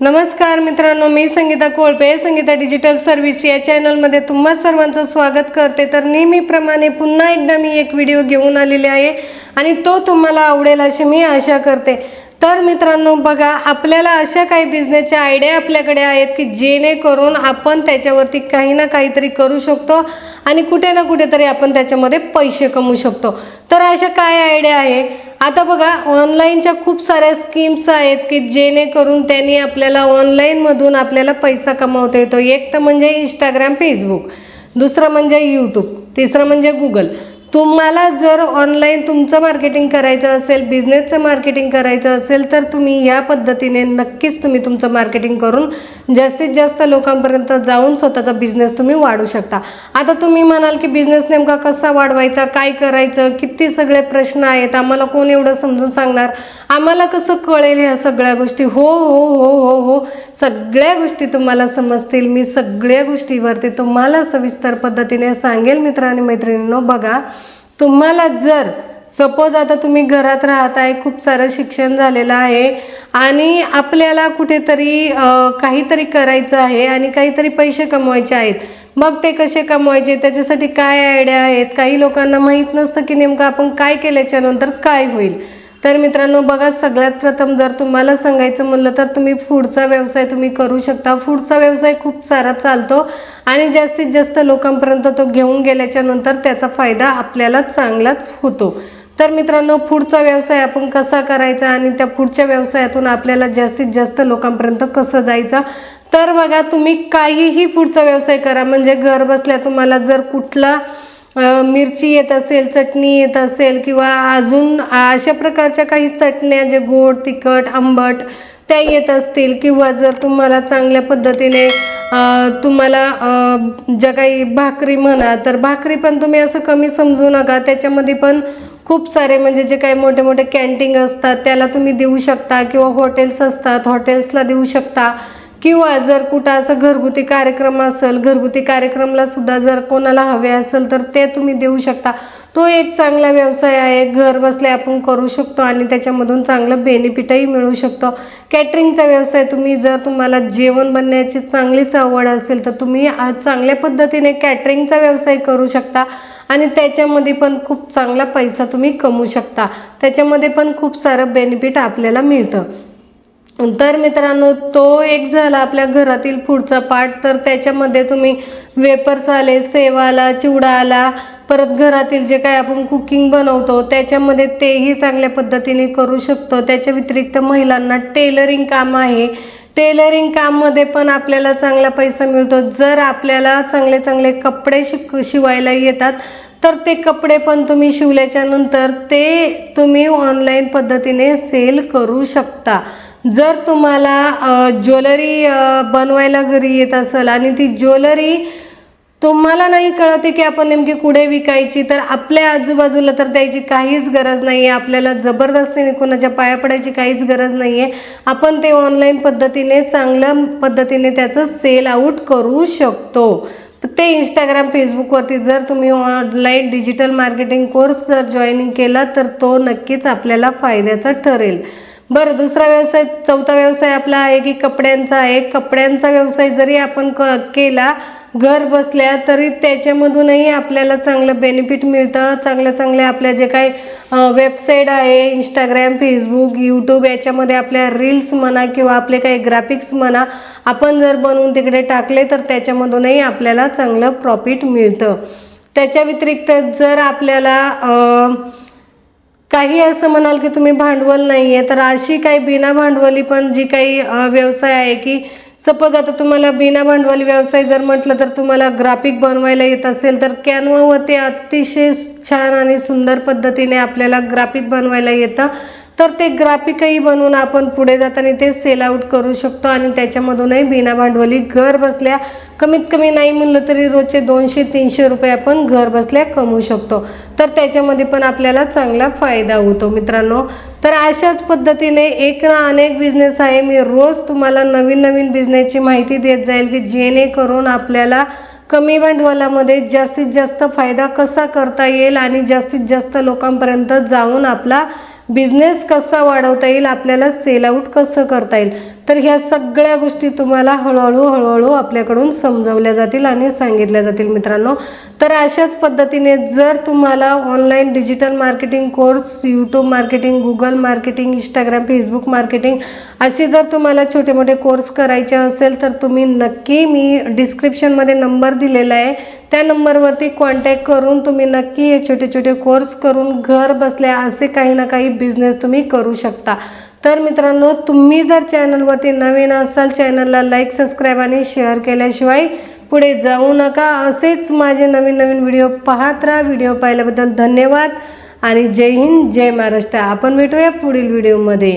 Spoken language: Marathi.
नमस्कार मित्रांनो मी संगीता कोळपे संगीता डिजिटल सर्व्हिस या चॅनलमध्ये तुम्हा सर्वांचं स्वागत करते. तर नेहमीप्रमाणे पुन्हा एकदा मी एक व्हिडिओ घेऊन आलेले आहे आणि तो तुम्हाला आवडेल अशी मी आशा करते. तर मित्रांनो बघा आपल्याला अशा काही बिझनेसच्या आयडिया आपल्याकडे आहेत की जेणेकरून आपण त्याच्यावरती काही ना काहीतरी करू शकतो आणि कुठे ना कुठेतरी आपण त्याच्यामध्ये पैसे कमवू शकतो. तर अशा काय आयडिया आहे? आता बघा ऑनलाईनच्या खूप साऱ्या स्कीम्स आहेत की जेणेकरून त्यांनी आपल्याला ऑनलाईनमधून आपल्याला पैसा कमावता येतो. एक तर म्हणजे इंस्टाग्राम फेसबुक दुसरं म्हणजे यूट्यूब तिसरं म्हणजे गुगल तुम्हाला जर ऑनलाईन तुमचं मार्केटिंग करायचं असेल बिझनेसचं मार्केटिंग करायचं असेल तर तुम्ही या पद्धतीने नक्कीच तुम्ही तुमचं मार्केटिंग करून जास्तीत जास्त लोकांपर्यंत जाऊन स्वतःचा बिझनेस तुम्ही वाढू शकता. आता तुम्ही म्हणाल की बिझनेस नेमका कसा वाढवायचा काय करायचं किती सगळे प्रश्न आहेत आम्हाला कोण एवढं समजून सांगणार? आम्हाला कसं कळेल ह्या सगळ्या गोष्टी? हो हो हो हो हो. सगळ्या गोष्टी तुम्हाला समजतील. मी सगळ्या गोष्टीवरती तुम्हाला सविस्तर पद्धतीने सांगेल मित्र आणि मैत्रिणींनो बघा. तुम्हाला जर सपोज आता तुम्ही घरात राहत आहे खूप सारं शिक्षण झालेलं आहे आणि आपल्याला कुठेतरी काहीतरी करायचं आहे आणि काहीतरी पैसे कमवायचे आहेत मग ते कसे कमवायचे? त्याच्यासाठी काय आयडिया आहेत? काही लोकांना माहीत नसतं की नेमकं आपण काय केल्याच्यानंतर काय होईल. तर मित्रांनो बघा सगळ्यात प्रथम जर तुम्हाला सांगायचं म्हणलं तर तुम्ही फूडचा व्यवसाय तुम्ही करू शकता. फूडचा व्यवसाय खूप सारा चालतो आणि जास्तीत जास्त लोकांपर्यंत तो घेऊन गेल्याच्यानंतर त्याचा फायदा आपल्याला चांगलाच होतो. तर मित्रांनो पुढचा व्यवसाय आपण कसा करायचा आणि त्या पुढच्या व्यवसायातून आपल्याला जास्तीत जास्त लोकांपर्यंत कसं जायचं? तर बघा तुम्ही काहीही पुढचा व्यवसाय करा. म्हणजे घर बसल्या तुम्हाला जर कुठला मिरची येत असेल चटणी येत असेल किंवा अजून अशा प्रकारच्या काही चटण्या जे गोड तिखट आंबट त्या येत असतील किंवा जर तुम्हाला चांगल्या पद्धतीने तुम्हाला ज्या काही भाकरी म्हणा तर भाकरी पण तुम्ही असं कमी समजू नका. त्याच्यामध्ये पण खूप सारे म्हणजे जे काही मोठे मोठे कॅन्टीन असतात त्याला तुम्ही देऊ शकता किंवा हॉटेल्स असतात हॉटेल्सला देऊ शकता. किंवा जर कुठं असं घरगुती कार्यक्रम असेल घरगुती कार्यक्रमला सुद्धा जर कोणाला हवे असेल तर ते तुम्ही देऊ शकता. तो एक चांगला व्यवसाय आहे घर बसल्या आपण करू शकतो आणि त्याच्यामधून चांगलं बेनिफिटही मिळू शकतो. कॅटरिंगचा व्यवसाय तुम्ही जर तुम्हाला जेवण बनण्याची चांगलीच आवड असेल तर तुम्ही चांगल्या पद्धतीने कॅटरिंगचा व्यवसाय करू शकता. आणि त्याच्यामध्ये पण खूप चांगला पैसा तुम्ही कमवू शकता. त्याच्यामध्ये पण खूप सारं बेनिफिट आपल्याला मिळतं. तर मित्रांनो तो एक झाला आपल्या घरातील पुढचा पार्ट तर त्याच्यामध्ये तुम्ही वेपर्स आले सेव आला चिवडा आला परत घरातील जे काय आपण कुकिंग बनवतो त्याच्यामध्ये तेही चांगल्या पद्धतीने करू शकतो. त्याच्या व्यतिरिक्त महिलांना टेलरिंग काम आहे. टेलरिंग काममध्ये पण आपल्याला चांगला पैसा मिळतो. जर आपल्याला चांगले चांगले कपडे शिक शिवायला येतात तर ते कपडे पण तुम्ही शिवल्याच्या नंतर ते तुम्ही ऑनलाईन पद्धतीने सेल करू शकता. जर तुम्हाला ज्वेलरी बनवायला घरी येत असेल आणि ती ज्वेलरी तुम्हाला नाही कळते की आपण नेमकी कुठे विकायची तर आपल्या आजूबाजूला तर द्यायची काहीच गरज नाही आहे आपल्याला जबरदस्तीने कोणाच्या पाया पडायची काहीच गरज नाही आहे आपण ते ऑनलाईन पद्धतीने चांगल्या पद्धतीने त्याचं सेल आऊट करू शकतो. ते इंस्टाग्राम फेसबुकवरती जर तुम्ही ऑनलाईन डिजिटल मार्केटिंग कोर्स जर जॉईनिंग केला तर तो नक्कीच आपल्याला फायद्याचा ठरेल. बरं दुसरा व्यवसाय चौथा व्यवसाय आपला आहे की कपड्यांचा आहे. कपड्यांचा व्यवसाय जरी आपण क केला घर बसल्या तरी त्याच्यामधूनही आपल्याला चांगलं बेनिफिट मिळतं. चांगल्या चांगल्या आपल्या जे काही वेबसाईट आहे इंस्टाग्राम फेसबुक यूट्यूब याच्यामध्ये आपल्या रील्स म्हणा किंवा आपले काही ग्राफिक्स म्हणा आपण जर बनवून तिकडे टाकले तर त्याच्यामधूनही आपल्याला चांगलं प्रॉफिट मिळतं. त्याच्या व्यतिरिक्त जर आपल्याला काही असं म्हणाल की तुम्ही भांडवल नाही आहे तर अशी काही बिना भांडवली पण जी काही व्यवसाय आहे की सपोज आता तुम्हाला बिना भांडवली व्यवसाय जर म्हटलं तर तुम्हाला ग्राफिक बनवायला येत असेल तर कॅनवावरती अतिशय छान आणि सुंदर पद्धतीने आपल्याला ग्राफिक बनवायला येतं. तर ते ग्राफिकही बनवून आपण पुढे जाताना ते सेल आऊट करू शकतो आणि त्याच्यामधूनही बिना भांडवली घर बसल्या कमीत कमी नाही म्हणलं तरी रोजचे दोनशे तीनशे रुपये आपण घर बसल्या कमवू शकतो. तर त्याच्यामध्ये पण आपल्याला चांगला फायदा होतो मित्रांनो. तर अशाच पद्धतीने एक ना अनेक बिझनेस आहे. मी रोज तुम्हाला नवीन नवीन बिझनेसची माहिती देत जाईल की जेणेकरून आपल्याला कमी भांडवलामध्ये जास्तीत जास्त फायदा कसा करता येईल आणि जास्तीत जास्त लोकांपर्यंत जाऊन आपला बिझनेस कसा वाढवता येईल आपल्याला सेल आऊट कसं करता येईल? तर ह्या सगळ्या गोष्टी तुम्हाला हळूहळू हळूहळू आपल्याकडून समजवल्या जातील आणि सांगितल्या जातील मित्रांनो. तर अशाच पद्धतीने जर तुम्हाला online digital marketing course YouTube marketing Google marketing Instagram Facebook marketing असे जर तुम्हाला छोटे मोठे कोर्स करायचे असेल तर तुम्ही नक्की मी डिस्क्रिप्शनमध्ये नंबर दिलेला आहे. त्या नंबरवरती कॉन्टॅक्ट करून तुम्ही नक्की हे छोटे छोटे कोर्स करून घर बसल्या असे काही ना काही बिझनेस तुम्ही करू शकता. तर मित्रांनो तुम्ही जर चॅनलवरती नवीन असाल चॅनलला लाईक सबस्क्राईब आणि शेअर केल्याशिवाय पुढे जाऊ नका. असेच माझे नवीन नवीन व्हिडिओ पाहत राहा. व्हिडिओ पाहिल्याबद्दल धन्यवाद आणि जय हिंद जय महाराष्ट्र. आपण भेटूया पुढील व्हिडिओमध्ये